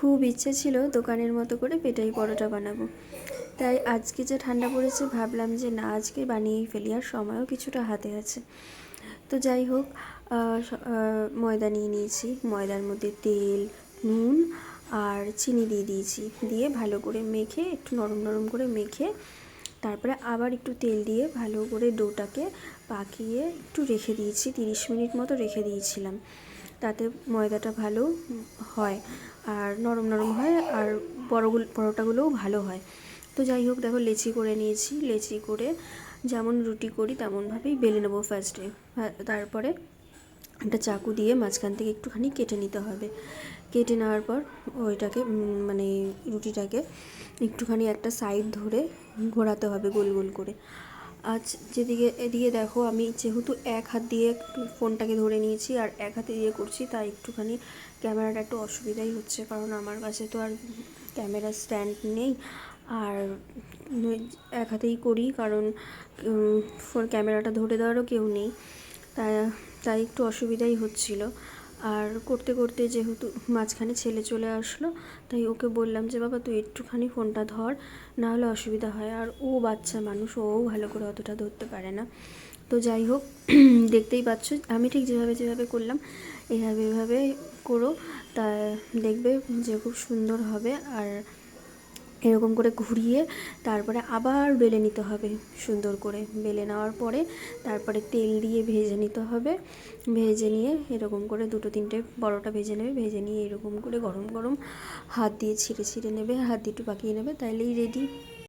খুব ইচ্ছে ছিল দোকানের মতো করে পেটাই পরোটা বানাবো। তাই আজকে যে ঠান্ডা পড়েছে ভাবলাম যে না, আজকে বানিয়েই ফেলি আর সময়ও কিছুটা হাতে আছে। তো যাই হোক ময়দা নিয়ে নিয়েছি। ময়দার মধ্যে তেল, নুন আর চিনি দিয়ে দিয়েছি। দিয়ে ভালো করে মেখে, একটু নরম নরম করে মেখে তারপরে আবার একটু তেল দিয়ে ভালো করে ডোটাকে পাকিয়ে একটু রেখে দিয়েছি, তিরিশ মিনিট মতো রেখে দিয়েছিলাম। তাতে ময়দাটা ভালো হয় আর নরম নরম হয় আর বড়গুলো পরোটাগুলোও ভালো হয়। তো যাই হোক, দেখো লেচি করে নিয়েছি। লেচি করে যেমন রুটি করি তেমনভাবেই বেলে নেব ফার্স্টে তারপরে একটা চাকু দিয়ে মাঝখান থেকে একটুখানি কেটে নিতে হবে। কেটে নেওয়ার পর ওইটাকে মানে রুটিটাকে একটুখানি একটা সাইড ধরে ঘোরাতে হবে গোল গোল করে। আজ যেদিকে, এদিকে দেখো, আমি যেহেতু এক হাত দিয়ে ফোনটাকে ধরে নিয়েছি আর এক হাতে দিয়ে করছি, তাই একটুখানি ক্যামেরাটা একটু অসুবিধাই হচ্ছে, কারণ আমার কাছে তো আর ক্যামেরা স্ট্যান্ড নেই। আর এক হাতেই করি, কারণ ফোন ক্যামেরাটা ধরে দেওয়ারও কেউ নেই। তাই তাই একটু অসুবিধাই হচ্ছিল। আর করতে করতে যেহেতু মাঝখানে ছেলে চলে আসলো, তাই ওকে বললাম যে, বাবা, তুই একটুখানি ফোনটা ধর, না হলে অসুবিধা হয়। আর ও বাচ্চা মানুষ, ও ভালো করে অতটা ধরতে পারে না। তো যাই হোক, দেখতেই পাচ্ছ, আমি ঠিক যেভাবে যেভাবে করলাম, এভাবে এভাবে করো। তা দেখবে যে খুব সুন্দর হবে। আর এরকম করে ঘুরিয়ে তারপরে আবার বেলে নিতে হবে সুন্দর করে। বেলে নেওয়ার পরে তারপরে তেল দিয়ে ভেজে নিতে হবে। ভেজে নিয়ে এরকম করে দুটো তিনটে বড়টা ভেজে নেবে, ভেজে নিয়ে এরকম করে গরম গরম হাত দিয়ে ছিঁড়ে ছিঁড়ে নেবে, হাত দিয়ে একটু পাকিয়ে নেবে, তাইলেই রেডি